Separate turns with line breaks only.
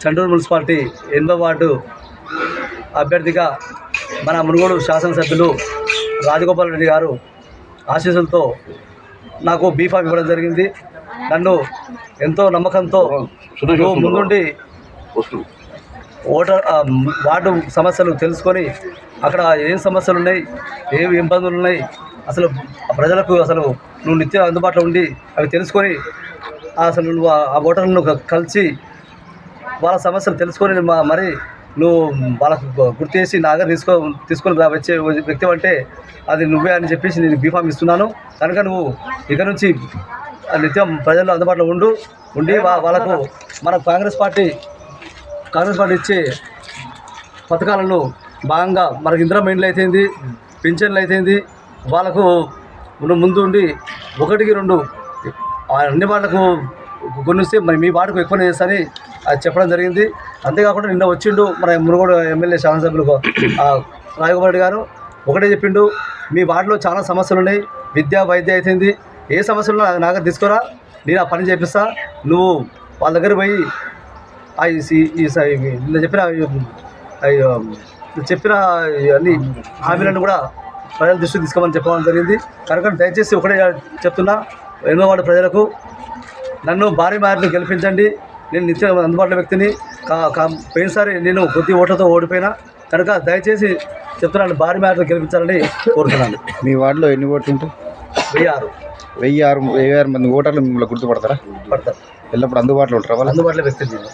Chandur municipality ఎనిమిదో ward అభ్యర్థిగా మన మునుగోడు శాసనసభ్యులు రాజగోపాల్ రెడ్డి గారు ఆశీస్సులతో నాకు బీఫామ్ ఇవ్వడం జరిగింది. నన్ను ఎంతో నమ్మకంతో ముందుండి ఓటర్ వార్డు సమస్యలు తెలుసుకొని అక్కడ ఏం సమస్యలు ఉన్నాయి ఏం ఇబ్బందులు ఉన్నాయి అసలు ప్రజలకు అసలు నువ్వు నిత్యం అందుబాటులో ఉండి అవి తెలుసుకొని అసలు నువ్వు ఆ- ఓటర్లను కలిసి వాళ్ళ సమస్యలు తెలుసుకొని మా- మరి నువ్వు వాళ్ళకు గుర్తు చేసి నా దగ్గర తీసుకో తీసుకొని రా- వచ్చే వ్యక్తి అంటే అది నువ్వే అని చెప్పేసి నేను బీఫామ్ ఇస్తున్నాను. కనుక నువ్వు ఇక నుంచి నిత్యం ప్రజల్లో అందుబాటులో ఉండు ఉండి వాళ్ళకు మన కాంగ్రెస్ పార్టీ కాంగ్రెస్ పార్టీ ఇచ్చే పథకాలను భాగంగా మనకి ఇందిరా మైండ్లు అయితేంది పింఛన్లు అయితేంది వాళ్ళకు ముందు ఉండి ఒకటికి రెండు ఆ అన్ని వాళ్ళకు గురించి వస్తే మరి మీ వాడుకు ఎక్కువ చేస్తారని అది చెప్పడం జరిగింది. అంతేకాకుండా నిన్న వచ్చిండు మన మునుగోడు ఎమ్మెల్యే శాసనసభ్యులు ఆ, రాజగోపాల్ రెడ్డి గారు. ఒకటే చెప్పిండు మీ వార్డులో చాలా సమస్యలు ఉన్నాయి విద్య వైద్య అయితేంది. ఏ సమస్యలు నాకు తీసుకురా నేను ఆ పని చేపిస్తా. నువ్వు వాళ్ళ దగ్గర పోయి నిన్న చెప్పిన చెప్పిన అన్ని హామీలను కూడా ప్రజల దృష్టికి తీసుకోమని చెప్పడం జరిగింది. కనుక దయచేసి ఒకటే చెప్తున్నా ఎన్నో వాడు ప్రజలకు నన్ను భారీ మార్పులు గెలిపించండి. నేను నిత్యం అందుబాటులో వ్యక్తిని. కా కా పోయినసారి నేను కొద్ది ఓట్లతో ఓడిపోయినా. కనుక దయచేసి చెప్తున్నాను భారీ మార్పులు గెలిపించాలని కోరుతున్నాను.
మీ వార్డులో ఎన్ని ఓట్లు ఉంటాయి
వెయ్యి ఆరు.
వెయ్యి ఆరు వెయ్యి ఆరు మంది ఓటర్లు మిమ్మల్ని గుర్తుపడతారా?
పడతారు.
ఎల్లప్పుడు అందుబాటులో ఉంటారా వాళ్ళు
అందుబాటులో వ్యక్తిని నేను